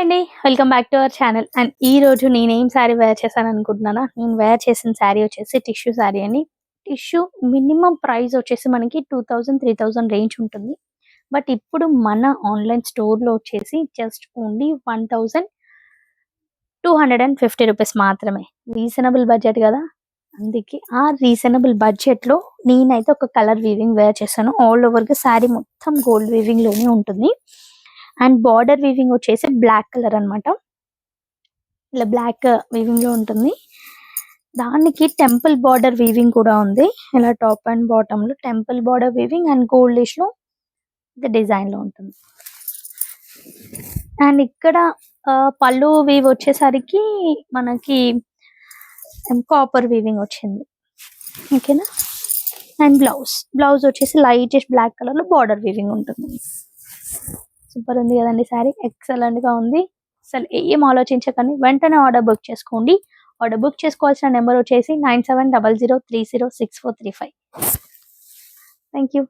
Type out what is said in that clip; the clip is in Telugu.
అండి. Welcome back to our channel and ఈ రోజు నేనేం శారీ వేర్ చేశాను అనుకుంటున్నానా? నేను వేర్ చేసిన శారీ వచ్చేసి టిష్యూ శారీ అని టిష్యూ మినిమం ప్రైస్ వచ్చేసి మనకి two thousand three thousand range ఉంటుంది. బట్ ఇప్పుడు మన ఆన్లైన్ స్టోర్లో వచ్చేసి just only one thousand two hundred and fifty rupees మాత్రమే. రీజనబుల్ బడ్జెట్ కదా? అందుకే ఆ రీజనబుల్ బడ్జెట్లో నేనైతే ఒక కలర్ వీవింగ్ వేర్ చేశాను. ఆల్ ఓవర్గా శారీ మొత్తం గోల్డ్ వీవింగ్లోనే ఉంటుంది. అండ్ బార్డర్ వీవింగ్ వచ్చేసి బ్లాక్ కలర్ అన్నమాట. ఇలా బ్లాక్ వీవింగ్లో ఉంటుంది. దానికి టెంపుల్ బార్డర్ వీవింగ్ కూడా ఉంది. ఇలా టాప్ అండ్ బాటమ్లో టెంపుల్ బార్డర్ వీవింగ్ అండ్ గోల్డిష్లో ఇది డిజైన్లో ఉంటుంది. అండ్ ఇక్కడ పళ్ళు వీవ్ వచ్చేసరికి మనకి కాపర్ వీవింగ్ వచ్చింది. ఓకేనా? And blouse. బ్లౌజ్ వచ్చేసి లైట్ బ్లాక్ కలర్లో బార్డర్ వీవింగ్ ఉంటుంది. సూపర్ ఉంది కదండి శారీ. ఎక్సలెంట్గా ఉంది. అసలు ఏం ఆలోచించకండి. వెంటనే ఆర్డర్ బుక్ చేసుకోండి. ఆర్డర్ బుక్ చేసుకోవాల్సిన నెంబర్ వచ్చేసి nine seven double zero three zero six four three five thank you